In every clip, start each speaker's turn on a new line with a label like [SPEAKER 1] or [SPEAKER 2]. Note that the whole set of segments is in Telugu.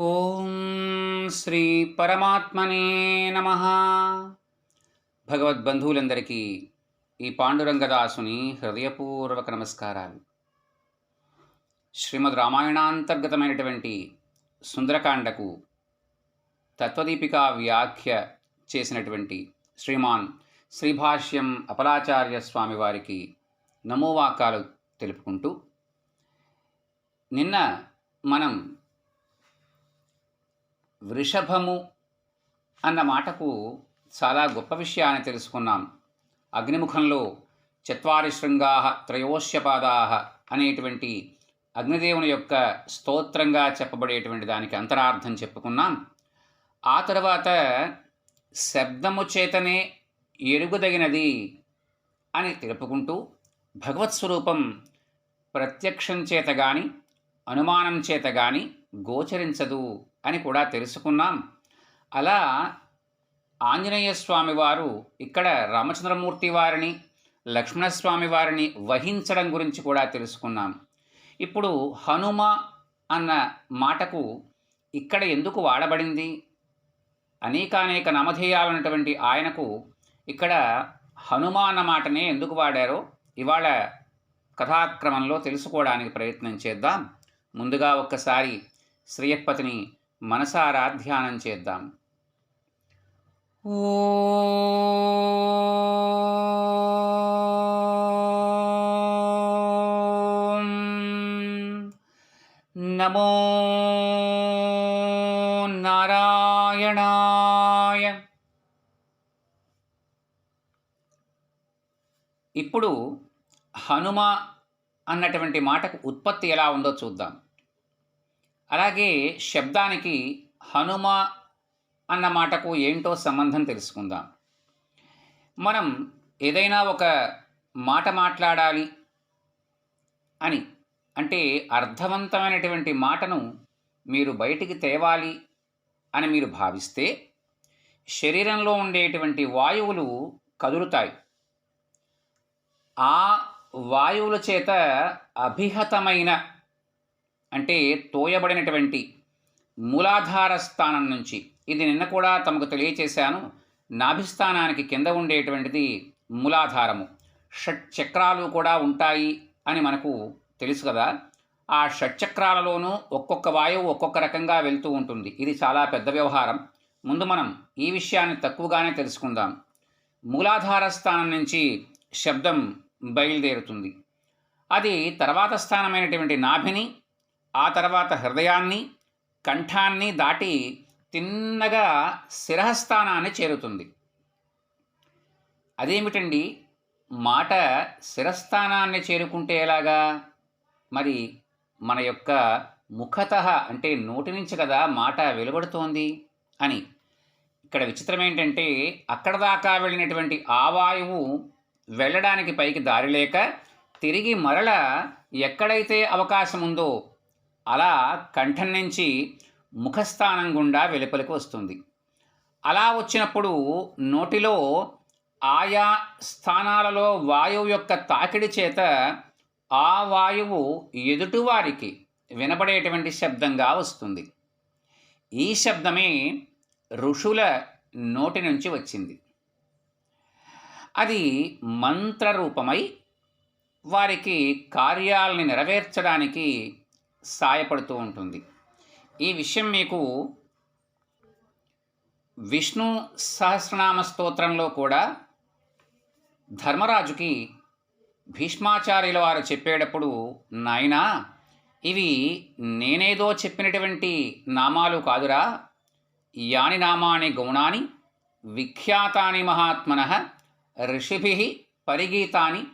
[SPEAKER 1] ఓం శ్రీ పరమాత్మనే నమ. భగవద్బంధువులందరికీ ఈ పాండురంగదాసుని హృదయపూర్వక నమస్కారాలు. శ్రీమద్ రామాయణాంతర్గతమైనటువంటి సుందరకాండకు తత్వదీపికా వ్యాఖ్య చేసినటువంటి శ్రీమాన్ శ్రీభాష్యం అపలాచార్య స్వామి వారికి నమోవాకాలు తెలుపుకుంటూ నిన్న మనం వృషభము అన్న మాటకు చాలా గొప్ప విషయాన్ని తెలుసుకున్నాం. అగ్నిముఖంలో చత్వారి శృంగా త్రయోశ్యపాదా అనేటువంటి అగ్నిదేవుని యొక్క స్తోత్రంగా చెప్పబడేటువంటి దానికి అంతరార్థం చెప్పుకున్నాం. ఆ తర్వాత శబ్దము చేతనే ఎరుగుదగినది అని తెలుపుకుంటూ భగవత్ స్వరూపం ప్రత్యక్షం చేత కానీ అనుమానం చేత కానీ గోచరించదు. అని కూడా తెలుసుకున్నాం అలా ఆంజనేయ స్వామి వారు ఇక్కడ రామచంద్రమూర్తి వారిని లక్ష్మణస్వామి వారిని వహించడం గురించి కూడా తెలుసుకున్నాం ఇప్పుడు హనుమ అన్న మాటకు ఇక్కడ ఎందుకు వాడబడింది? అనేకానేక నామధేయాలు ఆయనకు ఇక్కడ హనుమ అన్న మాటనే ఎందుకు వాడారో ఇవాళ కథాక్రమంలో తెలుసుకోవడానికి ప్రయత్నం చేద్దాం. ముందుగా ఒక్కసారి శ్రీయపతిని మనసారా ధ్యానం చేద్దాం. ఓం నమో నారాయణాయ. ఇప్పుడు హనుమ అన్నటువంటి మాటకు ఉత్పత్తి ఎలా ఉందో చూద్దాం. అలాగే శబ్దానికి హనుమ అన్న మాటకు ఏంటో సంబంధం తెలుసుకుందాం. మనం ఏదైనా ఒక మాట మాట్లాడాలి అని అంటే అర్థవంతమైనటువంటి మాటను మీరు బయటికి తేవాలి అని మీరు భావిస్తే శరీరంలో ఉండేటువంటి వాయువులు కదులుతాయి. ఆ వాయువుల చేత అభిహతమైన అంటే తోయబడినటువంటి మూలాధార స్థానం నుంచి. ఇది నిన్న కూడా తమకు తెలియచేశాను. నాభిస్థానానికి కింద ఉండేటువంటిది మూలాధారము. షట్ చక్రాలు కూడా ఉంటాయి అని మనకు తెలుసు కదా. ఆ షట్చక్రాలలోనూ ఒక్కొక్క వాయువు ఒక్కొక్క రకంగా వెళ్తూ ఉంటుంది. ఇది చాలా పెద్ద వ్యవహారం. ముందు మనం ఈ విషయాన్ని తక్కువగానే తెలుసుకుందాం. మూలాధార స్థానం నుంచి శబ్దం బయలుదేరుతుంది. అది తర్వాత స్థానమైనటువంటి నాభిని ఆ తర్వాత హృదయాన్ని కంఠాన్ని దాటి తిన్నగా శిరస్థానాన్ని చేరుతుంది. అదేమిటండి? మాట శిరస్థానాన్ని చేరుకుంటే ఎలాగా? మరి మన యొక్క ముఖత అంటే నోటి నుంచి కదా మాట వెలువడుతోంది అని. ఇక్కడ విచిత్రం ఏంటంటే అక్కడ దాకా వెళ్ళినటువంటి ఆవాయువు వెళ్ళడానికి పైకి దారి లేక తిరిగి మరల ఎక్కడైతే అవకాశం ఉందో అలా కంఠం నుంచి ముఖస్థానం గుండా వెలుపలికి వస్తుంది. అలా వచ్చినప్పుడు నోటిలో ఆయా స్థానాలలో వాయువు యొక్క తాకిడి చేత ఆ వాయువు ఎదుటివారికి వినపడేటువంటి శబ్దంగా వస్తుంది. ఈ శబ్దమే ఋషుల నోటి నుంచి వచ్చింది. అది మంత్రరూపమై వారికి కార్యాలని నెరవేర్చడానికి సాయపడుతూ ఉంటుంది. ఈ విషయం మీకు విష్ణు సహస్రనామ స్తోత్రంలో కూడా ధర్మరాజుకి భీష్మాచార్యుల వారు చెప్పేటప్పుడు నాయనా ఇవి నేనేదో చెప్పినటువంటి నామాలు కాదురా. యాని నామాని గౌణాని విఖ్యాతాని మహాత్మన ఋషిభి పరిగీతాని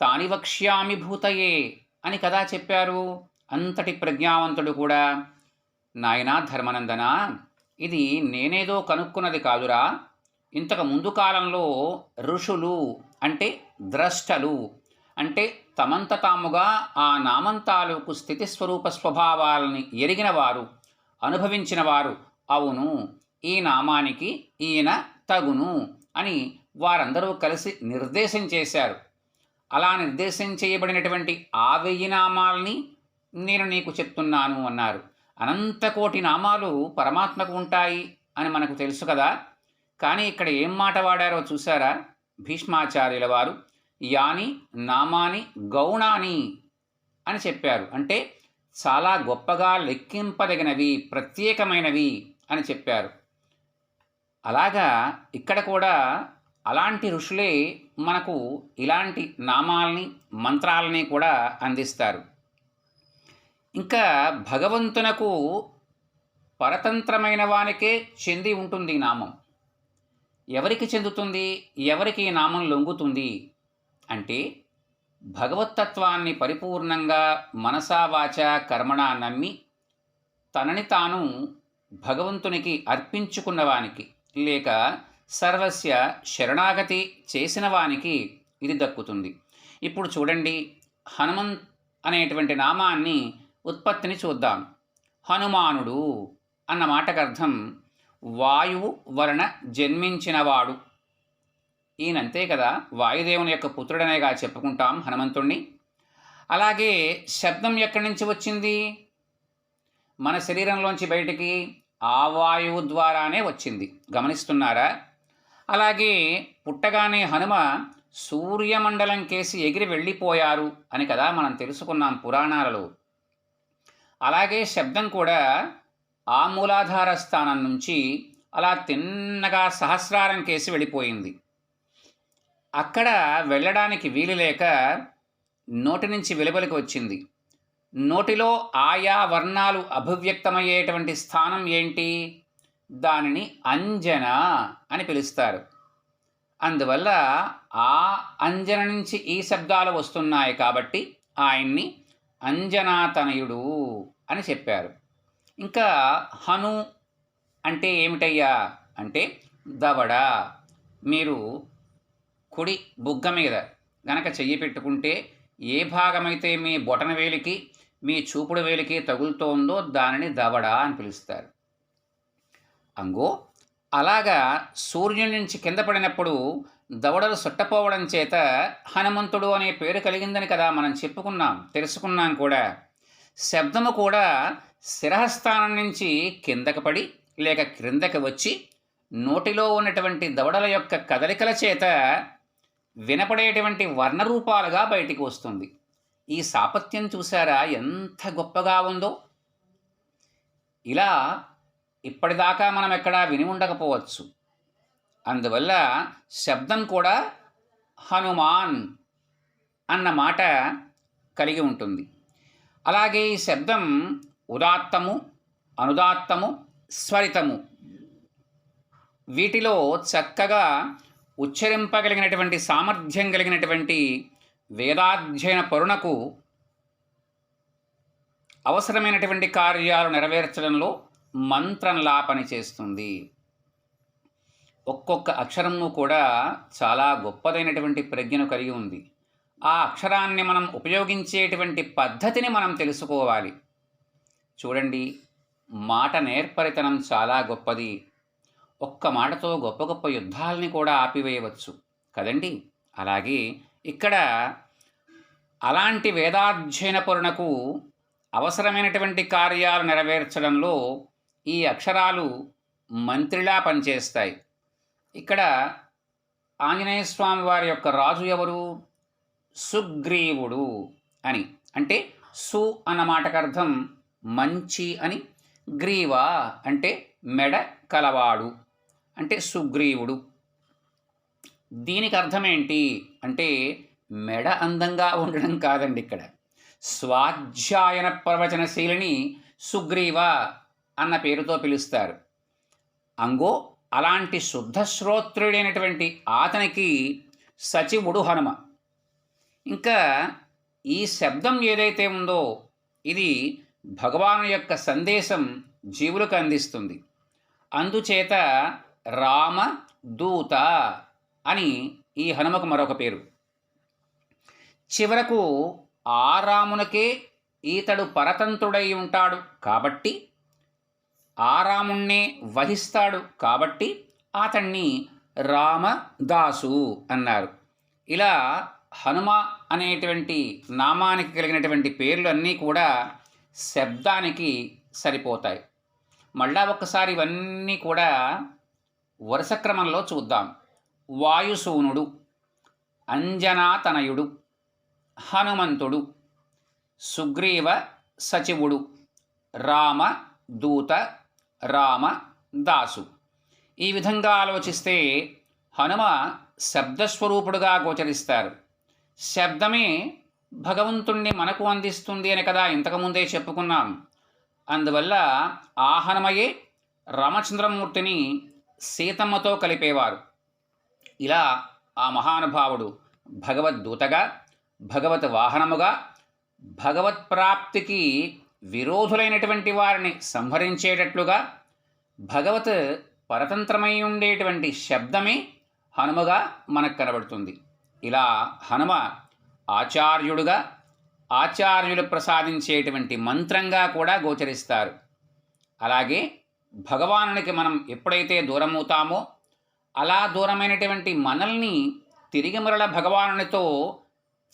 [SPEAKER 1] తాని వక్ష్యామి భూతయే అని కదా చెప్పారు. అంతటి ప్రజ్ఞావంతుడు కూడా. నాయనా ధర్మనందన ఇది నేనేదో కనుక్కున్నది కాదురా. ఇంతకు ముందు కాలంలో ఋషులు అంటే ద్రష్టలు అంటే తమంత తాముగా ఆ నామం తాలూకు స్థితి స్వరూప స్వభావాలని ఎరిగిన వారు అనుభవించిన వారు అవును ఈ నామానికి ఈయన తగును అని వారందరూ కలిసి నిర్దేశం చేశారు. అలా నిర్దేశం చేయబడినటువంటి ఆ వెయ్యి నామాల్ని నేను నీకు చెప్తున్నాను అన్నారు. అనంతకోటి నామాలు పరమాత్మకు ఉంటాయి అని మనకు తెలుసు కదా. కానీ ఇక్కడ ఏం మాట వాడారో చూసారా భీష్మాచార్యుల వారు యాని నామాని గౌణాని అని చెప్పారు. అంటే చాలా గొప్పగా లెక్కింపదగినవి ప్రత్యేకమైనవి అని చెప్పారు. అలాగా ఇక్కడ కూడా అలాంటి ఋషులే మనకు ఇలాంటి నామాల్ని మంత్రాలని కూడా అందిస్తారు. ఇంకా భగవంతునకు పరతంత్రమైన వానికే చెంది ఉంటుంది ఈ నామం. ఎవరికి చెందుతుంది? ఎవరికి ఈ నామం లొంగుతుంది? అంటే భగవత్తత్వాన్ని పరిపూర్ణంగా మనసావాచ కర్మణ నమ్మి తనని తాను భగవంతునికి అర్పించుకున్నవానికి లేక సర్వస్య శరణాగతి చేసిన వానికి ఇది దక్కుతుంది. ఇప్పుడు చూడండి హనుమంత్ అనేటువంటి నామాన్ని ఉత్పత్తిని చూద్దాం. హనుమానుడు అన్న మాటకు అర్థం వాయువు వలన జన్మించినవాడు. ఈయనంతే కదా వాయుదేవుని యొక్క పుత్రుడనేగా చెప్పుకుంటాం హనుమంతుణ్ణి. అలాగే శబ్దం ఎక్కడి నుంచి వచ్చింది? మన శరీరంలోంచి బయటికి ఆ వాయువు ద్వారానే వచ్చింది. గమనిస్తున్నారా? అలాగే పుట్టగానే హనుమ సూర్యమండలం కేసి ఎగిరి వెళ్ళిపోయారు అని కదా మనం తెలుసుకున్నాం పురాణాలలో. అలాగే శబ్దం కూడా ఆ మూలాధార స్థానం నుంచి అలా తిన్నగా సహస్రారం కేసి వెళ్ళిపోయింది. అక్కడ వెళ్ళడానికి వీలు లేక నోటి నుంచి వెలువలికి వచ్చింది. నోటిలో ఆయా వర్ణాలు అభివ్యక్తమయ్యేటువంటి స్థానం ఏంటి? దానిని అంజన అని పిలుస్తారు. అందువల్ల ఆ అంజన నుంచి ఈ శబ్దాలు వస్తున్నాయి కాబట్టి ఆయన్ని అంజనాతనయుడు అని చెప్పారు. ఇంకా హను అంటే ఏమిటయ్యా? అంటే దవడ. మీరు కుడి బుగ్గ మీద గనక చెయ్యి పెట్టుకుంటే ఏ భాగమైతే మీ బొటన వేలికి మీ చూపుడు వేలికి తగులుతోందో దానిని దవడ అని పిలుస్తారు. అంగో అలాగా సూర్యుని నుంచి కింద పడినప్పుడు దవడలు సుట్టపోవడం చేత హనుమంతుడు అనే పేరు కలిగిందని కదా మనం చెప్పుకున్నాం తెలుసుకున్నాం కూడా. శబ్దము కూడా శిరహస్థానం నుంచి కిందకు పడి లేక క్రిందకి వచ్చి నోటిలో ఉన్నటువంటి దవడల యొక్క కదలికల చేత వినపడేటువంటి వర్ణరూపాలుగా బయటికి వస్తుంది. ఈ సాపత్యం చూసారా ఎంత గొప్పగా ఉందో! ఇలా ఇప్పటిదాకా మనం ఎక్కడా విని ఉండకపోవచ్చు. అందువల్ల శబ్దం కూడా హనుమాన్ అన్న మాట కలిగి ఉంటుంది. అలాగే ఈ శబ్దం ఉదాత్తము అనుదాత్తము స్వరితము వీటిలో చక్కగా ఉచ్చరింపగలిగినటువంటి సామర్థ్యం కలిగినటువంటి వేదాధ్యయన పరుణకు అవసరమైనటువంటి కార్యాలు నెరవేర్చడంలో మంత్రంలా పనిచేస్తుంది. ఒక్కొక్క అక్షరము కూడా చాలా గొప్పదైనటువంటి ప్రజ్ఞను కలిగి ఉంది. ఆ అక్షరాన్ని మనం ఉపయోగించేటువంటి పద్ధతిని మనం తెలుసుకోవాలి. చూడండి మాట నేర్పరితనం చాలా గొప్పది. ఒక్క మాటతో గొప్ప గొప్ప యుద్ధాలని కూడా ఆపివేయవచ్చు. కదండి? అలాగే ఇక్కడ అలాంటి వేదాధ్యయన పరునకు అవసరమైనటువంటి కార్యాలు నెరవేర్చడంలో ఈ అక్షరాలు మంత్రిలా పనిచేస్తాయి. ఇక్కడ ఆంజనేయ స్వామి వారి యొక్క రాజు ఎవరు? సుగ్రీవుడు అని. అంటే సు అన్న మాటకు అర్థం మంచి అని. గ్రీవ అంటే మెడ కలవాడు. అంటే సుగ్రీవుడు. దీనికి అర్థం ఏంటి అంటే మెడ అందంగా ఉండడం కాదండి ఇక్కడ. స్వాధ్యాయన ప్రవచనశీలిని సుగ్రీవ అన్న పేరుతో పిలుస్తారు. అంగో అలాంటి శుద్ధ శ్రోత్రుడైనటువంటి అతనికి సచివుడు హనుమ. ఇంకా ఈ శబ్దం ఏదైతే ఉందో ఇది భగవాను యొక్క సందేశం జీవులకు అందిస్తుంది. అందుచేత రామ దూత అని ఈ హనుమకు మరొక పేరు. చివరకు ఆ రామునకే ఈతడు పరతంత్రుడై ఉంటాడు కాబట్టి ఆరాముణ్ణే వహిస్తాడు కాబట్టి అతణ్ణి రామదాసు అన్నారు. ఇలా హనుమ అనేటువంటి నామానికి కలిగినటువంటి పేర్లు అన్నీ కూడా శబ్దానికి సరిపోతాయి. మళ్ళా ఒక్కసారి ఇవన్నీ కూడా వరుస క్రమంలో చూద్దాం. వాయుసూనుడు అంజనాతనయుడు హనుమంతుడు సుగ్రీవ సచివుడు రామ దూత రామ దాసు. ఈ విధంగా ఆలోచిస్తే హనుమ శబ్దస్వరూపుడుగా గోచరిస్తారు. శబ్దమే భగవంతుణ్ణి మనకు అందిస్తుంది అని కదా ఇంతకుముందే చెప్పుకున్నాం. అందువల్ల ఆ హనుమయే రామచంద్రమూర్తిని సీతమ్మతో కలిపేవారు. ఇలా ఆ మహానుభావుడు భగవద్దూతగా భగవత్ వాహనముగా భగవత్ ప్రాప్తికి విరోధులైనటువంటి వారిని సంహరించేటట్లుగా భగవత్ పరతంత్రమై ఉండేటువంటి శబ్దమే హనుమగా మనకు కనబడుతుంది. ఇలా హనుమ ఆచార్యుడుగా ఆచార్యులు ప్రసాదించేటువంటి మంత్రంగా కూడా గోచరిస్తారు. అలాగే భగవానునికి మనం ఎప్పుడైతే దూరమవుతామో అలా దూరమైనటువంటి మనల్ని తిరిగి మరల భగవానునితో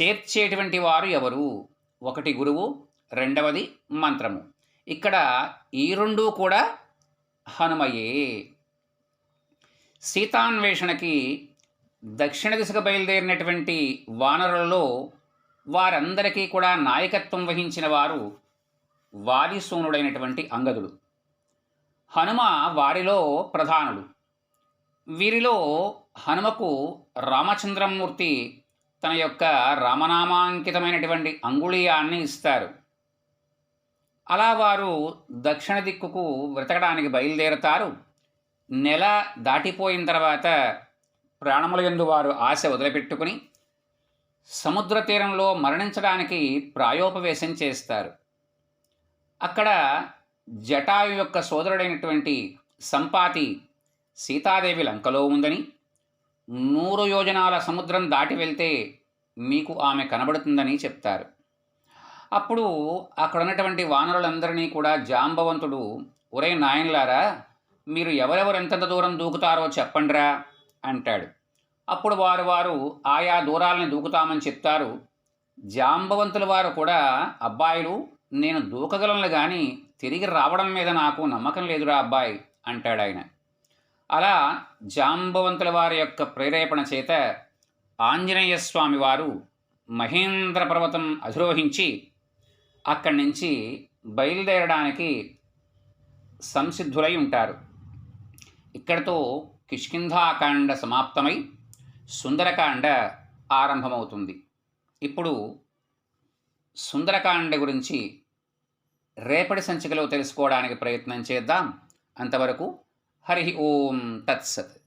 [SPEAKER 1] చేర్చేటువంటి వారు ఎవరు? ఒకటి గురువు రెండవది మంత్రము. ఇక్కడ ఈ రెండూ కూడా హనుమయే. సీతాన్వేషణకి దక్షిణ దిశకు బయలుదేరినటువంటి వానరులలో వారందరికీ కూడా నాయకత్వం వహించిన వారు వాలిసూనుడైనటువంటి అంగదుడు. హనుమ వారిలో ప్రధానుడు. వీరిలో హనుమకు రామచంద్రమూర్తి తన యొక్క రామనామాంకితమైనటువంటి అంగుళీయాన్ని ఇస్తారు. అలా వారు దక్షిణ దిక్కుకు వెతకడానికి బయలుదేరతారు. నెల దాటిపోయిన తర్వాత ప్రాణముల ఎందు వారు ఆశ వదిలిపెట్టుకుని సముద్ర తీరంలో మరణించడానికి ప్రాయోపవేశం చేస్తారు. అక్కడ జటాయు యొక్క సోదరుడైనటువంటి సంపాతి సీతాదేవి లంకలో ఉందని నూరు యోజనాల సముద్రం దాటి వెళ్తే మీకు ఆమె కనబడుతుందని చెప్తారు. అప్పుడు అక్కడ ఉన్నటువంటి వానరులందరినీ కూడా జాంబవంతుడు ఒరే నాయన్లారా మీరు ఎవరెవరు ఎంతెంత దూరం దూకుతారో చెప్పండిరా అంటాడు. అప్పుడు వారు వారు ఆయా దూరాలని దూకుతామని చెప్తారు. జాంబవంతుల వారు కూడా అబ్బాయిలు నేను దూకగలను కానీ తిరిగి రావడం మీద నాకు నమ్మకం లేదురా అబ్బాయి అంటాడు ఆయన. అలా జాంబవంతుల వారి యొక్క ప్రేరేపణ చేత ఆంజనేయ స్వామి వారు మహేంద్ర పర్వతం అధిరోహించి అక్కడి నుంచి బయలుదేరడానికి సంసిద్ధులై ఉంటారు. ఇక్కడితో కిష్కింధాకాండ సమాప్తమై సుందరకాండ ఆరంభమవుతుంది. ఇప్పుడు సుందరకాండ గురించి రేపటి సంచికలో తెలుసుకోవడానికి ప్రయత్నం చేద్దాం. అంతవరకు హరి ఓం తత్సత్.